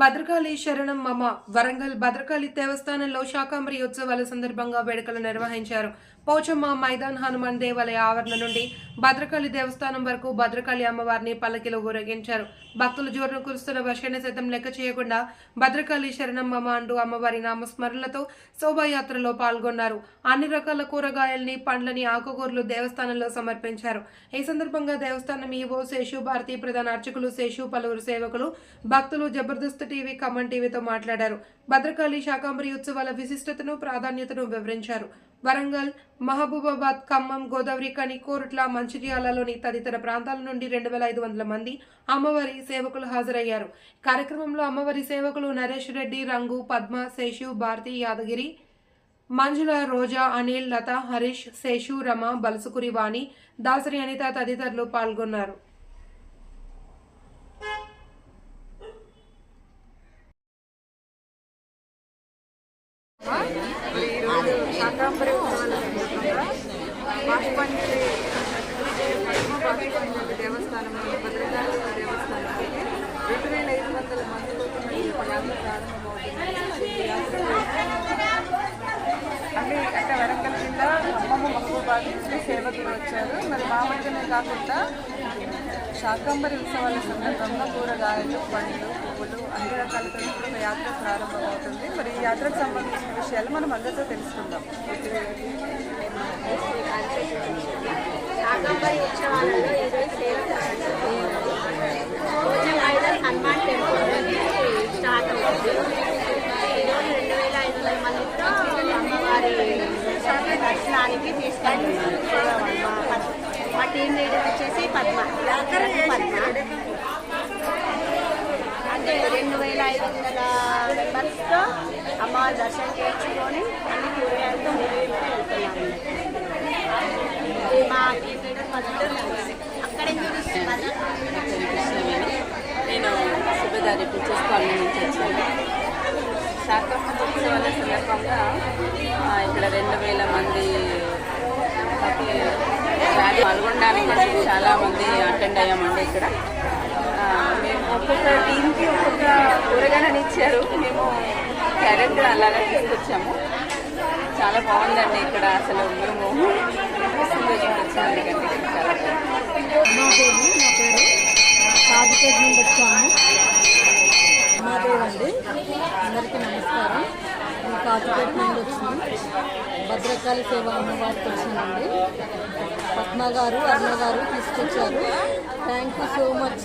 భద్రకాళి శరణం మమ వరంగల్ భద్రకాళి దేవస్థానంలో శాకాంబరి ఉత్సవాల సందర్భంగా వేడుకలు నిర్వహించారు. పోచమ్మ మైదాన్ హనుమాన్ దేవాలయ ఆవరణ నుండి భద్రకాళి దేవస్థానం వరకు భద్రకాళి అమ్మవారిని పల్లకిలో ఊరేగించారు. భక్తులు జోరును కురుస్తున్న వర్షాన్ని సైతం లెక్క చేయకుండా భద్రకాళి శరణమ్మ అంటూ అమ్మవారి నామస్మరణలతో శోభాయాత్రలో పాల్గొన్నారు. అన్ని రకాల కూరగాయల్ని పండ్లని ఆకుకూరలు దేవస్థానంలో సమర్పించారు. ఈ సందర్భంగా దేవస్థానం ఈవో శేషు భారతి ప్రధాన అర్చకులు శేషు పలువురు సేవకులు భక్తులు జబర్దస్త్ టీవీ కమన్ టీవీతో మాట్లాడారు. భద్రకాళి శాకాంబరి ఉత్సవాల విశిష్టతను ప్రాధాన్యతను వివరించారు. వరంగల్ మహబూబాబాద్ ఖమ్మం గోదావరి కని కోరుట్ల మంచిర్యాలలోని తదితర ప్రాంతాల నుండి రెండు వేల ఐదు వందల మంది అమ్మవారి సేవకులు హాజరయ్యారు. కార్యక్రమంలో అమ్మవారి సేవకులు నరేష్ రెడ్డి రంగు పద్మ శేషు భారతి యాదగిరి మంజుల రోజా అనిల్ లత హరీష్ శేషు రమ బలసుకురి వాణి దాసరి అనిత తదితరులు పాల్గొన్నారు ఈరోజు శాకాంబరి ఉత్సవాల సందర్భంగా బాహుపంచలి బాహుపంచలి దేవస్థానంలో భద్రకాళి దేవస్థానానికి రెండు వేల ఐదు వందల మందితో యాత్ర ప్రారంభమవుతుంది. అన్ని అంటే వరంగల్ జిల్లా ఖమ్మం మహబూబాద్ నుంచి సేవకులు వచ్చారు. మరి మా మధ్యనే కాకుండా శాకాంబరి ఉత్సవాల సందర్భంగా కూరగాయలు పండ్లు అన్ని రకాలతో ఒక యాత్ర ప్రారంభమవుతుంది. మరి ఈ యాత్రకు సంబంధించిన విషయాలు మనం అందరితో తెలుసుకుందాం. శాకంబరి ఉత్సవాలలో ఈరోజు సేవ భోజనం ఐడల్ హనుమాన్ టెంపుల్ నుంచి స్టార్ట్ అవుతుంది ఈరోజు రెండు వేల ఐదు వందల మందితో అమ్మవారి దర్శనానికి తీసుకెళ్తున్నాం మా పద్- మా టీం లీడర్ వచ్చేసి పద్మ పద్మ అంటే రెండు వేల ఐదు వందల మెంబర్స్తో అమ్మవారి దర్శనం చేయించుకొని అన్ని కూరగాయలతో ముందుకు వెళ్తున్నాను మా అక్కడే నేను సుబేదారి టీచర్స్ కాలనీ నుంచి వచ్చాను శాకాంబరి ఉత్సవాల సందర్భంగా ఇక్కడ రెండు వేల మంది పాల్గొనడానికి మనకి చాలా మంది అటెండ్ అయ్యామండి ఇక్కడ ఒక్కొక్క టీంకి ఒక్కొక్క కూరగాయలని ఇచ్చారు. మేము క్యారెట్ కూడా అలాగే తీసుకొచ్చాము. చాలా బాగుందండి ఇక్కడ అసలు మేము సంతోషంగా వచ్చాము మాదేవ్ అండి అందరికీ నమస్కారం. మేము కాజిపేట నుండి వచ్చినాం భద్రకాళి సేవ అమ్మవారికి వచ్చినామండి పద్మ గారు అరుణ గారు తీసుకొచ్చారు. థ్యాంక్ యూ సో మచ్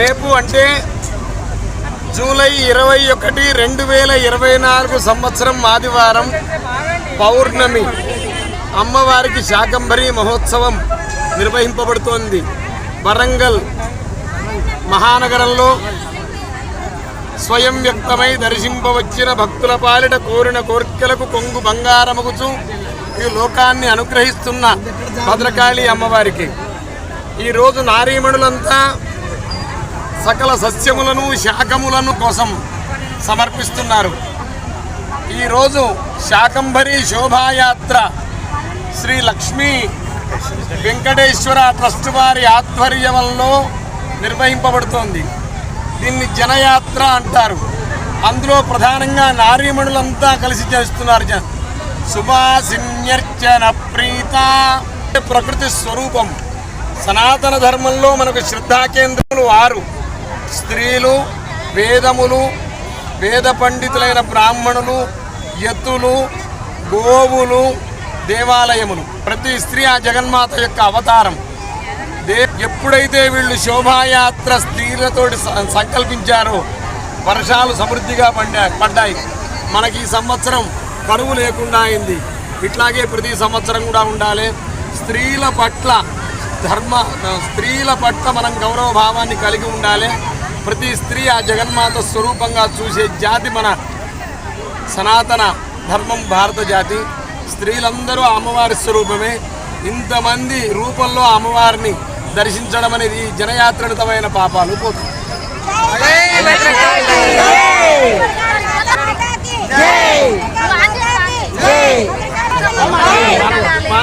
రేపు అంటే జూలై ఇరవై ఒకటి రెండు వేల ఇరవై నాలుగు సంవత్సరం ఆదివారం పౌర్ణమి. అమ్మవారికి శాకంబరి మహోత్సవం నిర్వహింపబడుతోంది. వరంగల్ మహానగరంలో స్వయం వ్యక్తమై దర్శింపవచ్చిన భక్తుల పాలిట కోరిన కోర్కెలకు కొంగు బంగారమగుచు ఈ లోకాన్ని అనుగ్రహిస్తున్న భద్రకాళి అమ్మవారికి. ఈరోజు నారీమణులంతా సకల సస్యములను శాకములను కోసం సమర్పిస్తున్నారు. ఈరోజు శాకంబరి శోభాయాత్ర శ్రీ లక్ష్మీ వెంకటేశ్వర ట్రస్ట్ వారి ఆధ్వర్యంలో నిర్వహింపబడుతోంది. దీన్ని జనయాత్ర అంటారు. అందులో ప్రధానంగా నారీమణులంతా కలిసి చేస్తున్నారు జన. సుభాసిన్యర్చన ప్రీత ప్రకృతి స్వరూపం సనాతన ధర్మంలో మనకు శ్రద్ధా కేంద్రములు ఆరు. స్త్రీలు వేదములు వేద పండితులైన బ్రాహ్మణులు ఎత్తులు గోవులు దేవాలయములు. ప్రతి స్త్రీ ఆ జగన్మాత యొక్క అవతారం. దే ఎప్పుడైతే వీళ్ళు శోభాయాత్ర స్త్రీలతోటి స- సంకల్పించారో వర్షాలు సమృద్ధిగా పండా పడ్డాయి. మనకి ఈ సంవత్సరం కరువు లేకుండా అయింది. ఇట్లాగే ప్రతి సంవత్సరం కూడా ఉండాలి. స్త్రీల పట్ల ధర్మ స్త్రీల పట్ల మనం గౌరవ భావాన్ని కలిగి ఉండాలి. ప్రతి స్త్రీ ఆ జగన్మాత స్వరూపంగా చూసే జాతి మన సనాతన ధర్మం భారత జాతి. స్త్రీలందరూ అమ్మవారి స్వరూపమే. ఇంతమంది రూపంలో అమ్మవారిని దర్శించడం అనేది ఈ జనయాత్రనితమైన పాపాలు పోతుంది మానవరత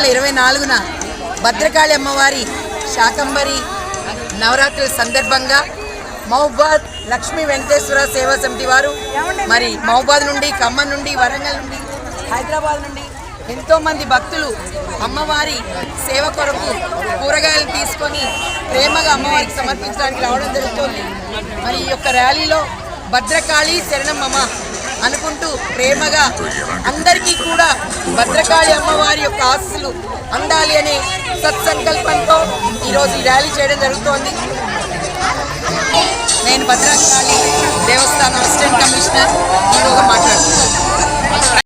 వేల ఇరవై నాలుగున భద్రకాళి అమ్మవారి శాకంబరి నవరాత్రుల సందర్భంగా మహబాద్ లక్ష్మీ వెంకటేశ్వర సేవా సమితి వారు మరి మహబాద్ నుండి ఖమ్మం నుండి వరంగల్ నుండి హైదరాబాద్ నుండి ఎంతో మంది భక్తులు అమ్మవారి సేవ కొరకు కూరగాయలు తీసుకొని ప్రేమగా అమ్మవారికి సమర్పించడానికి రావడం జరుగుతుంది. మరి ఈ యొక్క ర్యాలీలో భద్రకాళి శరణమమ్మ అనుకుంటూ ప్రేమగా అందరికీ కూడా భద్రకాళి అమ్మవారి యొక్క ఆస్తులు అందాలి అనే సత్సంకల్పంతో ఈరోజు ఈ ర్యాలీ చేయడం జరుగుతోంది. నేను భద్రకాళి దేవస్థానం అసిస్టెంట్ కమిషనర్ ఈరోజు మాట్లాడుతున్నాను.